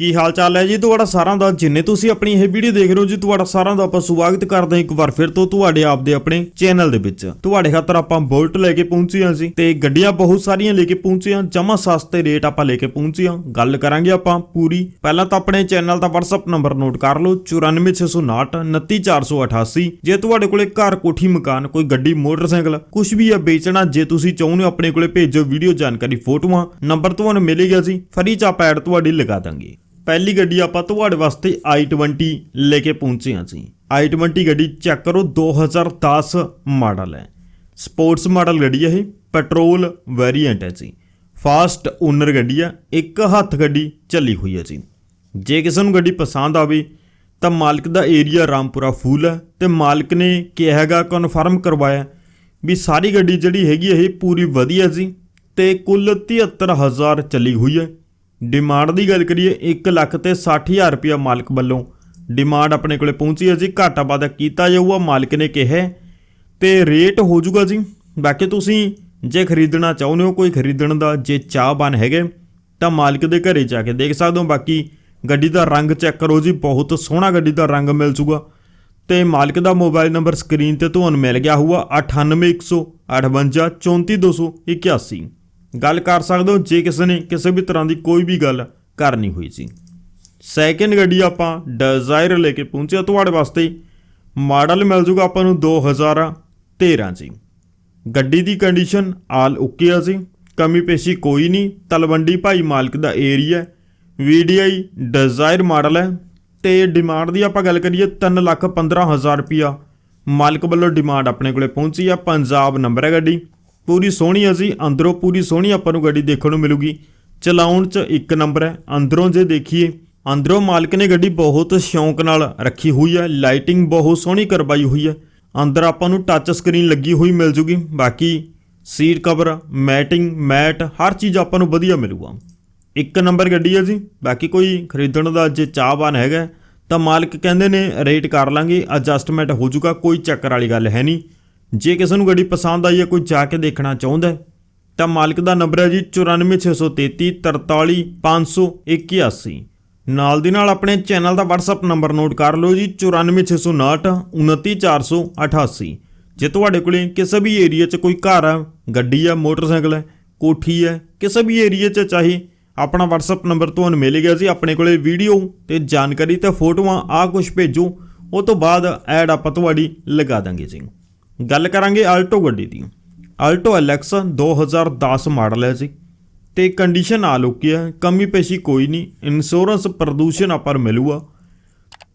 ਕੀ ਹਾਲ ਚਾਲ ਹੈ ਜੀ? ਤੁਹਾਡਾ ਸਾਰਿਆਂ ਦਾ, ਜਿੰਨੇ ਤੁਸੀਂ ਆਪਣੀ ਇਹ ਵੀਡੀਓ ਦੇਖ ਰਹੇ ਹੋ ਜੀ, ਤੁਹਾਡਾ ਸਾਰਿਆਂ ਦਾ ਆਪਾਂ ਸਵਾਗਤ ਕਰਦੇ ਹਾਂ ਇੱਕ ਵਾਰ ਫਿਰ ਤੋਂ ਤੁਹਾਡੇ ਆਪ ਦੇ ਆਪਣੇ ਚੈਨਲ ਦੇ ਵਿੱਚ। ਤੁਹਾਡੇ ਖਾਤਰ ਆਪਾਂ ਬੁਲਟ ਲੈ ਕੇ ਪਹੁੰਚੇ ਹਾਂ ਜੀ ਤੇ ਗੱਡੀਆਂ ਬਹੁਤ ਸਾਰੀਆਂ ਲੈ ਕੇ ਪਹੁੰਚੇ ਹਾਂ ਜਮਾ ਸਸਤੇ ਰੇਟ ਆਪਾਂ ਲੈ ਕੇ ਪਹੁੰਚੇ ਹਾਂ। ਗੱਲ ਕਰਾਂਗੇ ਆਪਾਂ ਪੂਰੀ। ਪਹਿਲਾਂ ਤਾਂ ਆਪਣੇ ਚੈਨਲ ਦਾ WhatsApp ਨੰਬਰ ਨੋਟ ਕਰ ਲਓ 94659 29488 ਜੇ ਤੁਹਾਡੇ ਕੋਲੇ ਘਰ, ਕੋਠੀ, ਮਕਾਨ, ਕੋਈ ਗੱਡੀ, ਮੋਟਰਸਾਈਕਲ ਕੁਝ ਵੀ ਹੈ ਵੇਚਣਾ, ਜੇ ਤੁਸੀਂ ਚਾਹੁੰਦੇ ਹੋ ਆਪਣੇ ਕੋਲੇ ਭੇਜੋ ਵੀਡੀਓ ਜਾਣਕਾਰੀ ਫੋਟੋਆਂ, ਨੰਬਰ ਤੁਹਾਨੂੰ ਮਿਲੇਗਾ ਜੀ, ਫਰੀ 'ਚ ਆਪਾਂ ਐਡ ਤੁਹਾਡੀ ਲਗਾ ਦਾਂਗੇ। ਪਹਿਲੀ ਗੱਡੀ ਆਪਾਂ ਤੁਹਾਡੇ ਵਾਸਤੇ i20 ਲੈ ਕੇ ਪਹੁੰਚੇ ਹਾਂ ਜੀ। i20 ਗੱਡੀ ਚੈੱਕ ਕਰੋ 2010 ਮਾਡਲ ਹੈ। ਸਪੋਰਟਸ ਮਾਡਲ ਗੱਡੀ ਹੈ ਇਹ ਪੈਟਰੋਲ ਵੇਰੀਐਂਟ ਹੈ ਜੀ। ਫਾਸਟ ਓਨਰ ਗੱਡੀ ਹੈ, ਇੱਕ ਹੱਥ ਗੱਡੀ ਚੱਲੀ ਹੋਈ ਹੈ ਜੀ। ਜੇ ਕਿਸੇ ਨੂੰ ਗੱਡੀ ਪਸੰਦ ਆਵੇ, ਤਾਂ ਮਾਲਕ ਦਾ ਏਰੀਆ ਰਾਮਪੁਰਾ ਫੂਲ ਹੈ ਤੇ ਮਾਲਕ ਨੇ ਕਿਹਾ ਹੈਗਾ ਕਨਫਰਮ ਕਰਵਾਇਆ ਵੀ ਸਾਰੀ ਗੱਡੀ ਜਿਹੜੀ ਹੈਗੀ ਇਹ ਪੂਰੀ ਵਧੀਆ ਜੀ ਤੇ ਕੁੱਲ 73000 ਚੱਲੀ ਹੋਈ ਹੈ। ਡਿਮਾਂਡ ਦੀ ਗੱਲ ਕਰੀਏ 1 ਲੱਖ ਤੇ 60000 ਰੁਪਇਆ ਮਾਲਕ ਵੱਲੋਂ। ਡਿਮਾਂਡ ਆਪਣੇ ਕੋਲੇ ਪਹੁੰਚੀ ਹੈ ਜੀ, ਘਾਟਾ ਵਾਧਾ ਕੀਤਾ ਜਾਊਗਾ, ਮਾਲਕ ਨੇ ਕਿਹਾ ਹੈ। ਤੇ ਰੇਟ ਹੋ ਜਾਊਗਾ ਜੀ। ਬਾਕੀ ਤੁਸੀਂ ਜੇ ਖਰੀਦਣਾ ਚਾਹੁੰਦੇ ਹੋ, ਕੋਈ ਖਰੀਦਣ ਦਾ ਜੇ ਚਾਹਬਾਨ ਹੈਗੇ, ਤਾਂ ਮਾਲਕ ਦੇ ਘਰੇ ਜਾ ਕੇ ਦੇਖ ਸਕਦੇ ਹੋ। ਬਾਕੀ ਗੱਡੀ ਦਾ ਰੰਗ ਚੈੱਕ ਕਰੋ ਜੀ, ਬਹੁਤ ਸੋਹਣਾ ਗੱਡੀ ਦਾ ਰੰਗ ਮਿਲ ਜੂਗਾ ਤੇ ਮਾਲਕ ਦਾ ਮੋਬਾਈਲ ਨੰਬਰ ਸਕਰੀਨ ਤੇ ਤੁਹਾਨੂੰ ਮਿਲ ਗਿਆ ਹੋਊਗਾ 9815534281 ਗੱਲ ਕਰ ਸਕਦੇ ਹੋ, ਜੇ ਕਿਸੇ ਨੇ ਕਿਸੇ ਵੀ ਤਰ੍ਹਾਂ ਦੀ ਕੋਈ ਵੀ ਗੱਲ ਕਰਨੀ ਹੋਈ ਸੀ। ਸੈਕਿੰਡ ਗੱਡੀ ਆਪਾਂ ਡਿਜ਼ਾਇਰ ਲੈ ਕੇ ਪਹੁੰਚਿਆ ਤੁਹਾਡੇ ਵਾਸਤੇ। ਮਾਡਲ ਮਿਲ ਜੂਗਾ ਆਪਾਂ ਨੂੰ 2013 ਜੀ। ਗੱਡੀ ਦੀ ਕੰਡੀਸ਼ਨ ਆਲ ਓਕੇ ਆ ਜੀ। ਕਮੀ ਪੇਸ਼ੀ ਕੋਈ ਨਹੀਂ। ਤਲਵੰਡੀ ਭਾਈ ਮਾਲਕ ਦਾ ਏਰੀਆ ਵੀਡੀਆਈ ਡਿਜ਼ਾਇਰ ਮਾਡਲ ਹੈ। ਤੇ ਡਿਮਾਂਡ ਦੀ ਆਪਾਂ ਗੱਲ ਕਰੀਏ 315000 ਰੁਪਿਆ ਮਾਲਕ ਵੱਲੋਂ ਡਿਮਾਂਡ ਆਪਣੇ ਕੋਲੇ ਪਹੁੰਚੀ ਆ। ਪੰਜਾਬ ਨੰਬਰ ਹੈ ਗੱਡੀ। ਪੂਰੀ ਸੋਹਣੀ ਆ ਜੀ, ਅੰਦਰੋਂ ਪੂਰੀ ਸੋਹਣੀ ਆਪਾਂ ਨੂੰ ਗੱਡੀ ਦੇਖਣ ਨੂੰ ਮਿਲੂਗੀ। ਚਲਾਉਣ 'ਚ ਇੱਕ ਨੰਬਰ ਹੈ, ਅੰਦਰੋਂ ਜੇ ਦੇਖੀਏ, ਅੰਦਰੋਂ ਮਾਲਕ ਨੇ ਗੱਡੀ ਬਹੁਤ ਸ਼ੌਂਕ ਨਾਲ ਰੱਖੀ ਹੋਈ ਹੈ, ਲਾਈਟਿੰਗ ਬਹੁਤ ਸੋਹਣੀ ਕਰਵਾਈ ਹੋਈ ਹੈ। ਅੰਦਰ ਆਪਾਂ ਨੂੰ ਟੱਚ ਸਕਰੀਨ ਲੱਗੀ ਹੋਈ ਮਿਲ ਜੂਗੀ, ਬਾਕੀ ਸੀਟ ਕਵਰ ਮੈਟਿੰਗ ਮੈਟ ਹਰ ਚੀਜ਼ ਆਪਾਂ ਨੂੰ ਵਧੀਆ ਮਿਲੂਗਾ। ਇੱਕ ਨੰਬਰ ਗੱਡੀ ਹੈ ਜੀ, ਬਾਕੀ ਕੋਈ ਖਰੀਦਣ ਦਾ ਜੇ ਚਾਹਵਾਨ ਹੈਗਾ, ਤਾਂ ਮਾਲਕ ਕਹਿੰਦੇ ਨੇ ਰੇਟ ਕਰ ਲਾਂਗੇ ਐਡਜਸਟਮੈਂਟ ਹੋ ਜੂਗਾ, ਕੋਈ ਚੱਕਰ ਵਾਲੀ ਗੱਲ ਹੈ ਨਹੀਂ। ਜੇ ਕਿਸੇ ਨੂੰ ਗੱਡੀ ਪਸੰਦ ਆਈ ਹੈ ਕੋਈ ਜਾ ਕੇ ਦੇਖਣਾ ਚਾਹੁੰਦਾ ਤਾਂ ਮਾਲਕ ਦਾ ਨੰਬਰ ਹੈ ਜੀ 9463 43581 ਨਾਲ ਦੀ ਨਾਲ ਆਪਣੇ ਚੈਨਲ ਦਾ WhatsApp ਨੰਬਰ ਨੋਟ ਕਰ ਲਓ ਜੀ 9469 29488 ਜੇ ਤੁਹਾਡੇ ਕੋਲੇ ਕਿਸੇ ਵੀ ਏਰੀਆ 'ਚ ਕੋਈ ਘਰ ਆ, ਗੱਡੀ ਆ, ਮੋਟਰਸਾਈਕਲ ਹੈ ਕੋਠੀ ਹੈ ਕਿਸੇ ਵੀ ਏਰੀਆ 'ਚ ਚਾਹੇ, ਆਪਣਾ WhatsApp ਨੰਬਰ ਤੁਹਾਨੂੰ ਮਿਲ ਗਿਆ ਜੀ, ਆਪਣੇ ਕੋਲੇ ਵੀਡੀਓ ਤੇ ਜਾਣਕਾਰੀ ਤੇ ਫੋਟੋਆਂ ਆ ਕੁਝ ਭੇਜੋ, ਉਹ ਤੋਂ ਬਾਅਦ ਐਡ ਆਪਾਂ ਤੁਹਾਡੀ ਲਗਾ ਦਾਂਗੇ ਜੀ। ਗੱਲ ਕਰਾਂਗੇ ਆਲਟੋ ਗੱਡੀ ਦੀ। ਆਲਟੋ ਐਲਐਕਸ 2010 ਮਾਡਲ ਹੈ ਜੀ। ਤੇ ਕੰਡੀਸ਼ਨ ਆ ਲੁਕੀ ਹੈ, ਕਮੀ ਪੇਸ਼ੀ ਕੋਈ ਨਹੀਂ ਇੰਸ਼ੋਰੈਂਸ ਪ੍ਰਦੂਸ਼ਣ ਆਪਾਂ ਮਿਲੂਗਾ।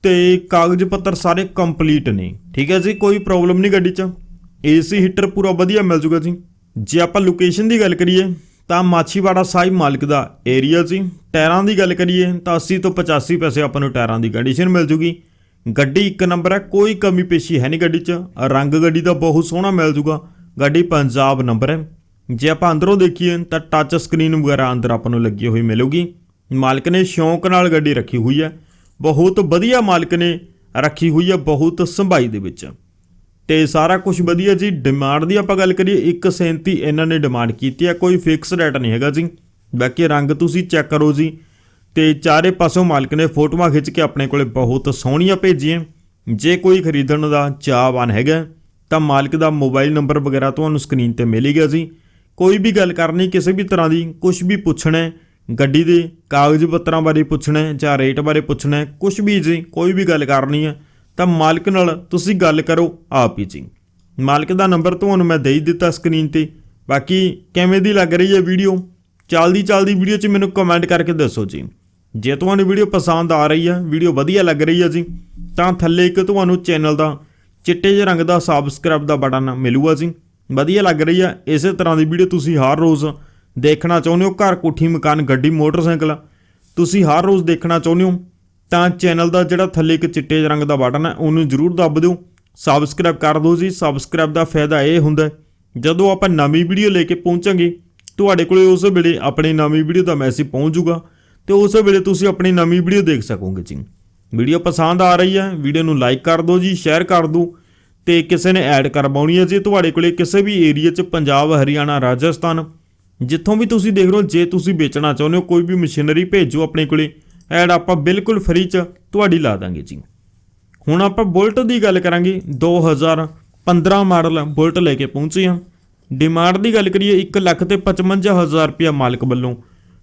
ਤੇ ਕਾਗਜ਼ ਪੱਤਰ ਸਾਰੇ ਕੰਪਲੀਟ ਨੇ, ਠੀਕ ਹੈ ਜੀ, ਕੋਈ ਪ੍ਰੋਬਲਮ ਨਹੀਂ ਗੱਡੀ 'ਚ। ਏਸੀ ਹੀਟਰ ਪੂਰਾ ਵਧੀਆ ਮਿਲ ਜੂਗਾ ਜੀ। ਜੇ ਆਪਾਂ ਲੋਕੇਸ਼ਨ ਦੀ ਗੱਲ ਕਰੀਏ, ਤਾਂ ਮਾਛੀਵਾੜਾ ਸਾਹਿਬ ਮਾਲਕ ਦਾ ਏਰੀਆ ਜੀ। ਟਾਇਰਾਂ ਦੀ ਗੱਲ ਕਰੀਏ, ਤਾਂ 80 ਤੋਂ 85 ਪੈਸੇ ਆਪਾਂ ਨੂੰ ਟਾਇਰਾਂ ਦੀ ਕੰਡੀਸ਼ਨ ਮਿਲ ਜੂਗੀ। ਗੱਡੀ ਇੱਕ ਨੰਬਰ ਹੈ, ਕੋਈ ਕਮੀ ਪੇਸ਼ੀ ਹੈ ਨਹੀਂ ਗੱਡੀ 'ਚ। ਰੰਗ ਗੱਡੀ ਦਾ ਬਹੁਤ ਸੋਹਣਾ ਮਿਲ ਜੂਗਾ। ਗੱਡੀ ਪੰਜਾਬ ਨੰਬਰ ਹੈ। ਜੇ ਆਪਾਂ ਅੰਦਰੋਂ ਦੇਖੀਏ ਤਾਂ ਟੱਚ ਸਕਰੀਨ ਵਗੈਰਾ ਅੰਦਰ ਆਪਾਂ ਨੂੰ ਲੱਗੀ ਹੋਈ ਮਿਲੂਗੀ। ਮਾਲਕ ਨੇ ਸ਼ੌਂਕ ਨਾਲ ਗੱਡੀ ਰੱਖੀ ਹੋਈ ਹੈ। ਬਹੁਤ ਵਧੀਆ ਮਾਲਕ ਨੇ ਰੱਖੀ ਹੋਈ ਹੈ ਬਹੁਤ ਸੰਭਾਈ ਦੇ ਵਿੱਚ। ਤੇ ਸਾਰਾ ਕੁਝ ਵਧੀਆ ਜੀ। ਡਿਮਾਂਡ ਦੀ ਆਪਾਂ ਗੱਲ ਕਰੀਏ 137 ਇਹਨਾਂ ਨੇ ਡਿਮਾਂਡ ਕੀਤੀ ਹੈ। ਕੋਈ ਫਿਕਸ ਰੇਟ ਨਹੀਂ ਹੈਗਾ ਜੀ। ਬਾਕੀ ਰੰਗ ਤੁਸੀਂ ਚੈੱਕ ਕਰੋ ਜੀ। ਤੇ ਚਾਰੇ ਪਾਸੋਂ ਮਾਲਕ ਨੇ ਫੋਟੋਆਂ ਖਿੱਚ ਕੇ ਆਪਣੇ ਕੋਲੇ ਬਹੁਤ ਸੋਹਣੀਆਂ ਭੇਜੀਆਂ। ਜੇ ਕੋਈ ਖਰੀਦਣ ਦਾ ਚਾਹਵਾਨ ਹੈਗਾ, ਤਾਂ ਮਾਲਕ ਦਾ ਮੋਬਾਈਲ ਨੰਬਰ ਵਗੈਰਾ ਤੁਹਾਨੂੰ ਸਕਰੀਨ ਤੇ ਮਿਲ ਗਿਆ ਜੀ ਕੋਈ ਵੀ ਗੱਲ ਕਰਨੀ, ਕਿਸੇ ਵੀ ਤਰ੍ਹਾਂ ਦੀ ਕੁਝ ਵੀ ਪੁੱਛਣਾ ਗੱਡੀ ਦੇ ਕਾਗਜ਼ ਪੱਤਰਾਂ ਬਾਰੇ ਪੁੱਛਣਾ ਜਾਂ ਰੇਟ ਬਾਰੇ ਪੁੱਛਣਾ ਹੈ ਕੁਝ ਵੀ ਜੀ, ਕੋਈ ਵੀ ਗੱਲ ਕਰਨੀ ਹੈ, ਤਾਂ ਮਾਲਕ ਨਾਲ ਤੁਸੀਂ ਗੱਲ ਕਰੋ ਆਪ ਹੀ ਜੀ। ਮਾਲਕ ਦਾ ਨੰਬਰ ਤੁਹਾਨੂੰ ਮੈਂ ਦੇ ਹੀ ਦਿੱਤਾ ਸਕਰੀਨ ਤੇ। ਬਾਕੀ ਕਿਵੇਂ ਦੀ ਲੱਗ ਰਹੀ ਹੈ ਵੀਡੀਓ? ਚੱਲਦੀ ਚੱਲਦੀ ਵੀਡੀਓ 'ਚ ਮੈਨੂੰ ਕਮੈਂਟ ਕਰਕੇ ਦੱਸੋ ਜੀ। ਜੇ ਤੁਹਾਨੂੰ ਵੀਡੀਓ ਪਸੰਦ ਆ ਰਹੀ ਹੈ ਵੀਡੀਓ ਵਧੀਆ ਲੱਗ ਰਹੀ ਹੈ ਜੀ, ਤਾਂ ਥੱਲੇ ਇੱਕ ਤੁਹਾਨੂੰ ਚੈਨਲ ਦਾ ਚਿੱਟੇ ਜਿਹੇ ਰੰਗ ਦਾ ਸਬਸਕ੍ਰਾਈਬ ਦਾ ਬਟਨ ਮਿਲੂਗਾ ਜੀ। ਵਧੀਆ ਲੱਗ ਰਹੀ ਹੈ ਇਸੇ ਤਰ੍ਹਾਂ ਦੀ ਵੀਡੀਓ ਤੁਸੀਂ ਹਰ ਰੋਜ਼ ਦੇਖਣਾ ਚਾਹੁੰਦੇ ਹੋ, ਘਰ ਕੋਠੀ, ਮਕਾਨ, ਗੱਡੀ, ਮੋਟਰਸਾਈਕਲ। ਤੁਸੀਂ ਹਰ ਰੋਜ਼ ਦੇਖਣਾ ਚਾਹੁੰਦੇ ਹੋ, ਤਾਂ ਚੈਨਲ ਦਾ ਜਿਹੜਾ ਥੱਲੇ ਇੱਕ ਚਿੱਟੇ ਜਿਹੇ ਰੰਗ ਦਾ ਬਟਨ ਹੈ ਉਹਨੂੰ ਜ਼ਰੂਰ ਦੱਬ ਦਿਓ। ਸਬਸਕ੍ਰਾਈਬ ਕਰ ਦਿਓ ਜੀ ਸਬਸਕ੍ਰਾਈਬ ਦਾ ਫਾਇਦਾ ਇਹ ਹੁੰਦਾ ਜਦੋਂ ਆਪਾਂ ਨਵੀਂ ਵੀਡੀਓ ਲੈ ਕੇ ਪਹੁੰਚਾਂਗੇ, ਤੁਹਾਡੇ ਕੋਲੇ ਉਸ ਵੇਲੇ ਆਪਣੀ ਨਵੀਂ ਵੀਡੀਓ ਦਾ ਮੈਸੇਜ ਪਹੁੰਚ ਜਾਊਗਾ। ਤੇ ਉਸ ਵੇਲੇ ਤੁਸੀਂ ਆਪਣੀ ਨਵੀਂ ਵੀਡੀਓ ਦੇਖ ਸਕੋਗੇ ਜੀ। ਵੀਡੀਓ ਪਸੰਦ ਆ ਰਹੀ ਹੈ, ਵੀਡੀਓ ਨੂੰ ਲਾਈਕ ਕਰ ਦਿਓ ਜੀ ਸ਼ੇਅਰ ਕਰ ਦਿਓ ਤੇ ਕਿਸੇ ਨੇ ਐਡ ਕਰਵਾਉਣੀ ਹੈ ਜੇ, ਤੁਹਾਡੇ ਕੋਲੇ ਕਿਸੇ ਵੀ ਏਰੀਆ 'ਚ ਪੰਜਾਬ, ਹਰਿਆਣਾ, ਰਾਜਸਥਾਨ, ਜਿੱਥੋਂ ਵੀ ਤੁਸੀਂ ਦੇਖ ਰਹੇ ਹੋ, ਜੇ ਤੁਸੀਂ ਵੇਚਣਾ ਚਾਹੁੰਦੇ ਹੋ, ਕੋਈ ਵੀ ਮਸ਼ੀਨਰੀ ਭੇਜੋ ਆਪਣੇ ਕੋਲੇ ਐਡ ਆਪਾਂ ਬਿਲਕੁਲ ਫ੍ਰੀ ਚ ਤੁਹਾਡੀ ਲਾ ਦਾਂਗੇ ਜੀ। ਹੁਣ ਆਪਾਂ ਬੁਲਟ ਦੀ ਗੱਲ ਕਰਾਂਗੇ 2015 ਮਾਡਲ ਬੁਲਟ ਲੈ ਕੇ ਪਹੁੰਚੇ ਹਾਂ। ਡਿਮਾਂਡ ਦੀ ਗੱਲ ਕਰੀਏ 1 ਲੱਖ ਤੇ 55000 ਰੁਪਇਆ ਮਾਲਕ ਵੱਲੋਂ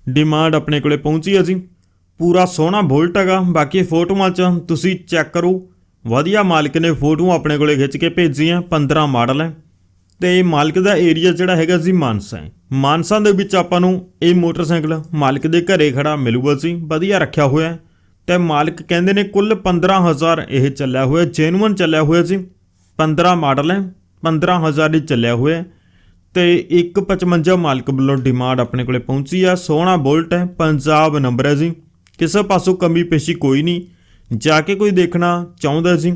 ਡਿਮਾਂਡ ਆਪਣੇ ਕੋਲੇ ਪਹੁੰਚੀ ਹੈ ਜੀ। ਪੂਰਾ ਸੋਹਣਾ ਬੁਲਟ ਹੈਗਾ। ਬਾਕੀ ਫੋਟੋਆਂ 'ਚ ਤੁਸੀਂ ਚੈੱਕ ਕਰੋ। ਵਧੀਆ ਮਾਲਕ ਨੇ ਫੋਟੋਆਂ ਆਪਣੇ ਕੋਲੇ ਖਿੱਚ ਕੇ ਭੇਜੀਆਂ 15 ਮਾਡਲ ਹੈ। ਤੇ ਮਾਲਕ ਦਾ ਏਰੀਆ ਜਿਹੜਾ ਹੈਗਾ ਸੀ ਮਾਨਸਾ ਹੈ। ਮਾਨਸਾ ਦੇ ਵਿੱਚ ਆਪਾਂ ਨੂੰ ਇਹ ਮੋਟਰਸਾਈਕਲ ਮਾਲਕ ਦੇ ਘਰੇ ਖੜਾ ਮਿਲੂਗਾ ਸੀ ਵਧੀਆ ਰੱਖਿਆ ਹੋਇਆ ਹੈ। ਤੇ ਮਾਲਕ ਕਹਿੰਦੇ ਨੇ ਕੁੱਲ 15000 ਇਹ ਚੱਲਿਆ ਹੋਇਆ ਜੈਨੂਅਨ ਚੱਲਿਆ ਹੋਇਆ ਸੀ 15 ਮਾਡਲ ਹੈ। 15000 ਹੀ ਚੱਲਿਆ ਹੋਇਆ ਤੇ 155 ਮਾਲਕ ਵੱਲੋਂ ਡਿਮਾਂਡ ਆਪਣੇ ਕੋਲੇ ਪਹੁੰਚੀ ਆ। ਸੋਹਣਾ ਬੁਲਟ ਹੈ, ਪੰਜਾਬ ਨੰਬਰ ਹੈ ਜੀ। ਕਿਸੇ ਪਾਸੋਂ ਕਮੀ ਪੇਸ਼ੀ ਕੋਈ ਨਹੀਂ। ਜਾ ਕੇ ਕੋਈ ਦੇਖਣਾ ਚਾਹੁੰਦਾ ਜੀ,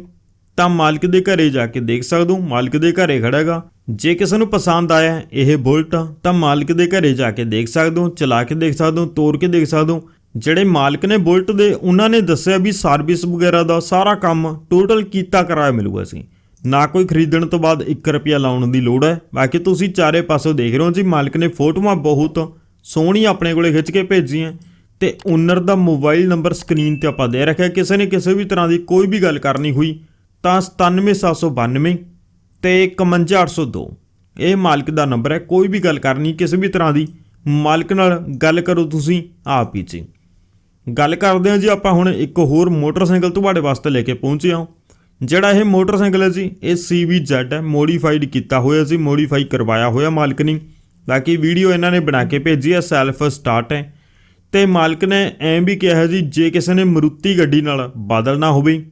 ਤਾਂ ਮਾਲਕ ਦੇ ਘਰੇ ਜਾ ਕੇ ਦੇਖ ਸਕਦੇ। ਹੋ ਮਾਲਕ ਦੇ ਘਰੇ ਖੜਾ ਹੈਗਾ ਜੇ ਕਿਸੇ ਨੂੰ ਪਸੰਦ ਆਇਆ ਇਹ ਬੁਲਟ, ਤਾਂ ਮਾਲਕ ਦੇ ਘਰੇ ਜਾ ਕੇ ਦੇਖ ਸਕਦੇ ਹੋ ਚਲਾ ਕੇ ਦੇਖ ਸਕਦੇ ਹੋ ਤੋੜ ਕੇ ਦੇਖ ਸਕਦੇ। ਹੋ ਜਿਹੜੇ ਮਾਲਕ ਨੇ ਬੁਲਟ ਦੇ, ਉਹਨਾਂ ਨੇ ਦੱਸਿਆ ਵੀ ਸਰਵਿਸ ਵਗੈਰਾ ਦਾ ਸਾਰਾ ਕੰਮ ਟੋਟਲ ਕੀਤਾ ਕਰਾਇਆ ਮਿਲੂਗਾ ਸੀ ਨਾ ਕੋਈ ਖਰੀਦਣ ਤੋਂ ਬਾਅਦ 1 ਰੁਪਿਆ ਲਾਉਣ ਦੀ ਲੋੜ ਹੈ। ਬਾਕੀ ਤੁਸੀਂ ਚਾਰੇ ਪਾਸੋਂ ਦੇਖ ਰਹੇ ਹੋ ਜੀ, ਮਾਲਕ ਨੇ ਫੋਟੋਆਂ ਬਹੁਤ ਸੋਹਣੀ ਆਪਣੇ ਕੋਲੇ ਖਿੱਚ ਕੇ ਭੇਜੀਆਂ। ਤੇ ਓਨਰ ਦਾ ਮੋਬਾਈਲ ਨੰਬਰ ਸਕਰੀਨ ਤੇ ਆਪਾਂ ਦੇ ਰੱਖਿਆ। ਕਿਸੇ ਨੇ ਕਿਸੇ ਵੀ ਤਰ੍ਹਾਂ ਦੀ ਕੋਈ ਵੀ ਗੱਲ ਕਰਨੀ ਹੋਈ, ਤਾਂ 97792 ਤੇ 51802 ਇਹ ਮਾਲਕ ਦਾ ਨੰਬਰ ਹੈ, ਕੋਈ ਵੀ ਗੱਲ ਕਰਨੀ, ਕਿਸੇ ਵੀ ਤਰ੍ਹਾਂ ਦੀ ਮਾਲਕ ਨਾਲ ਗੱਲ ਕਰੋ ਤੁਸੀਂ ਆਪ ਹੀ ਜੀ। ਗੱਲ ਕਰਦੇ ਹਾਂ ਜੀ, ਆਪਾਂ ਹੁਣ ਇੱਕ ਹੋਰ ਮੋਟਰਸਾਈਕਲ ਤੁਹਾਡੇ ਵਾਸਤੇ ਲੈ ਕੇ ਪਹੁੰਚੇ ਹਾਂ। ਜਿਹੜਾ ਇਹ ਮੋਟਰਸਾਈਕਲ ਹੈ ਜੀ, ਇਹ CVZ ਹੈ ਮੋਡੀਫਾਈਡ ਕੀਤਾ ਹੋਇਆ ਸੀ ਮੋਡੀਫਾਈ ਕਰਵਾਇਆ ਹੋਇਆ ਮਾਲਕ ਨੇ। ਬਾਕੀ ਵੀਡੀਓ ਇਹਨਾਂ ਨੇ ਬਣਾ ਕੇ ਭੇਜੀ ਹੈ ਸੈਲਫ ਸਟਾਰਟ ਹੈ। ਤੇ ਮਾਲਕ ਨੇ ਐਂ ਵੀ ਕਿਹਾ ਹੈ ਜੀ, ਜੇ ਕਿਸੇ ਨੇ ਮਰੂਤੀ ਗੱਡੀ ਨਾਲ ਬਦਲਣਾ ਹੋਵੇ,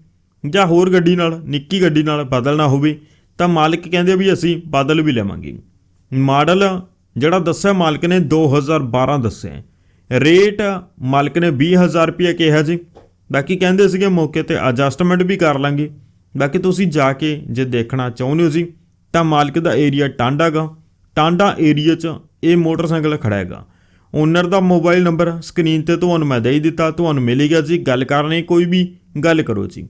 ਜਾਂ ਹੋਰ ਗੱਡੀ ਨਾਲ, ਨਿੱਕੀ ਗੱਡੀ ਨਾਲ ਬਦਲਣਾ ਹੋਵੇ, ਤਾਂ ਮਾਲਕ ਕਹਿੰਦੇ ਵੀ ਅਸੀਂ ਬਦਲ ਵੀ ਲਵਾਂਗੇ। ਮਾਡਲ ਜਿਹੜਾ ਦੱਸਿਆ ਮਾਲਕ ਨੇ 2012 ਦੱਸਿਆ ਰੇਟ ਮਾਲਕ ਨੇ 20000 ਰੁਪਏ ਕਿਹਾ ਜੀ। ਬਾਕੀ ਕਹਿੰਦੇ ਸੀਗੇ ਮੌਕੇ ਤੇ ਐਡਜਸਟਮੈਂਟ ਵੀ ਕਰ ਲਾਂਗੇ। ਬਾਕੀ ਤੁਸੀਂ ਜਾ ਕੇ ਜੇ ਦੇਖਣਾ ਚਾਹੁੰਦੇ ਹੋ ਜੀ, ਤਾਂ ਮਾਲਕ ਦਾ ਏਰੀਆ ਟਾਂਡਾ ਗਾ। ਟਾਂਡਾ ਏਰੀਆ 'ਚ ਇਹ ਮੋਟਰਸਾਈਕਲ ਖੜਾ ਹੈਗਾ। ਓਨਰ ਦਾ ਮੋਬਾਈਲ ਨੰਬਰ ਸਕਰੀਨ ਤੇ ਤੁਹਾਨੂੰ ਮੈਂ ਦੇ ਹੀ ਦਿੱਤਾ, ਤੁਹਾਨੂੰ ਮਿਲੇਗਾ ਜੀ। ਗੱਲ ਕਰਨੀ ਕੋਈ ਵੀ ਗੱਲ ਕਰੋ ਜੀ।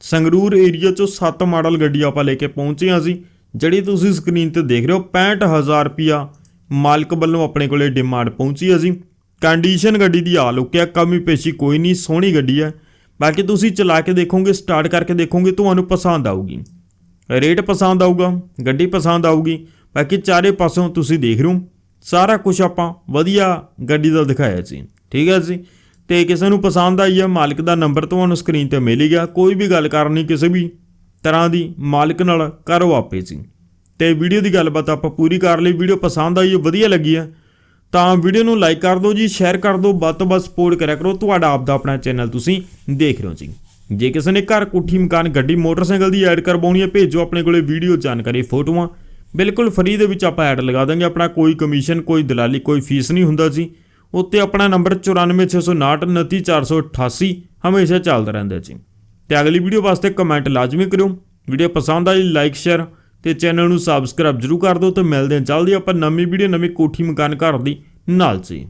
ਸੰਗਰੂਰ ਏਰੀਆ 'ਚੋਂ 7 ਮਾਡਲ ਗੱਡੀ ਆਪਾਂ ਲੈ ਕੇ ਪਹੁੰਚੇ ਹਾਂ ਜੀ, ਜਿਹੜੀ ਤੁਸੀਂ ਸਕਰੀਨ ਤੇ ਦੇਖ ਰਹੇ ਹੋ 65000 ਰੁਪਿਆ ਮਾਲਕ ਵੱਲੋਂ ਆਪਣੇ ਕੋਲੇ ਡਿਮਾਂਡ ਪਹੁੰਚੀ ਹੈ ਜੀ। ਕੰਡੀਸ਼ਨ ਗੱਡੀ ਦੀ ਆ ਲੁਕਿਆ, ਕਮੀ ਪੇਸ਼ੀ ਕੋਈ ਨਹੀਂ, ਸੋਹਣੀ ਗੱਡੀ ਹੈ। ਬਾਕੀ ਤੁਸੀਂ ਚਲਾ ਕੇ ਦੇਖੋਗੇ ਸਟਾਰਟ ਕਰਕੇ ਦੇਖੋਗੇ, ਤੁਹਾਨੂੰ ਪਸੰਦ ਆਊਗੀ। ਰੇਟ ਪਸੰਦ ਆਊਗਾ, ਗੱਡੀ ਪਸੰਦ ਆਊਗੀ, ਬਾਕੀ ਚਾਰੇ ਪਾਸੋਂ ਤੁਸੀਂ ਦੇਖ ਰਹੇ ਹੋ। ਸਾਰਾ ਕੁਝ ਆਪਾਂ ਵਧੀਆ ਗੱਡੀ ਦਾ ਦਿਖਾਇਆ ਜੀ ਠੀਕ ਹੈ ਜੀ? ਤੇ ਕਿਸੇ ਨੂੰ ਪਸੰਦ ਆਈ ਹੈ ਮਾਲਕ ਦਾ ਨੰਬਰ ਤੁਹਾਨੂੰ ਸਕਰੀਨ ਤੇ ਮਿਲੇਗਾ ਕੋਈ ਵੀ ਗੱਲ ਕਰਨੀ ਕਿਸੇ ਵੀ ਤਰ੍ਹਾਂ ਦੀ, ਮਾਲਕ ਨਾਲ ਕਰੋ ਆਪੇ ਜੀ। ਤੇ ਵੀਡੀਓ ਦੀ ਗੱਲਬਾਤ ਆਪਾਂ ਪੂਰੀ ਕਰ ਲਈ। ਵੀਡੀਓ ਪਸੰਦ ਆਈ ਹੈ ਵਧੀਆ ਲੱਗੀ ਹੈ ਤਾਂ ਵੀਡੀਓ ਨੂੰ ਲਾਈਕ ਕਰ ਦਿਓ ਜੀ ਸ਼ੇਅਰ ਕਰ ਦਿਓ, ਵੱਧ ਤੋਂ ਵੱਧ ਸਪੋਰਟ ਕਰਿਆ ਕਰੋ ਤੁਹਾਡਾ ਆਪ ਦਾ ਆਪਣਾ ਚੈਨਲ ਤੁਸੀਂ ਦੇਖ ਰਹੇ ਹੋ ਜੀ। ਜੇ ਕਿਸੇ ਨੇ ਘਰ ਕੋਠੀ, ਮਕਾਨ, ਗੱਡੀ, ਮੋਟਰਸਾਈਕਲ ਦੀ ਐਡ ਕਰਵਾਉਣੀ ਹੈ, ਭੇਜੋ ਆਪਣੇ ਕੋਲੇ ਵੀਡੀਓ ਜਾਣਕਾਰੀ, ਫੋਟੋਆਂ। ਬਿਲਕੁਲ ਫ੍ਰੀ ਦੇ ਵਿੱਚ ਆਪਾਂ ਐਡ ਲਗਾ ਦਾਂਗੇ, ਆਪਣਾ ਕੋਈ ਕਮਿਸ਼ਨ ਕੋਈ ਦਲਾਲੀ, ਕੋਈ ਫੀਸ ਨਹੀਂ ਹੁੰਦਾ ਜੀ। ਉੱਤੇ ਆਪਣਾ ਨੰਬਰ 9469939488 ਹਮੇਸ਼ਾ ਚੱਲਦਾ ਰਹਿੰਦਾ ਜੀ। ਤੇ ਅਗਲੀ ਵੀਡੀਓ ਵਾਸਤੇ ਕਮੈਂਟ ਲਾਜ਼ਮੀ ਕਰਿਓ। ਵੀਡੀਓ ਪਸੰਦ ਆਈ ਲਾਈਕ ਸ਼ੇਅਰ ਤੇ ਚੈਨਲ ਨੂੰ ਸਬਸਕ੍ਰਾਈਬ ਜਰੂਰ ਕਰ ਦਿਓ ਤੇ ਮਿਲਦੇ ਹਾਂ ਜਲਦੀ ਆਪਾਂ ਨਵੀਂ ਵੀਡੀਓ ਨਵੀਂ ਕੋਠੀ ਮਕਾਨ ਘਰ ਦੀ ਨਾਲ ਜੀ।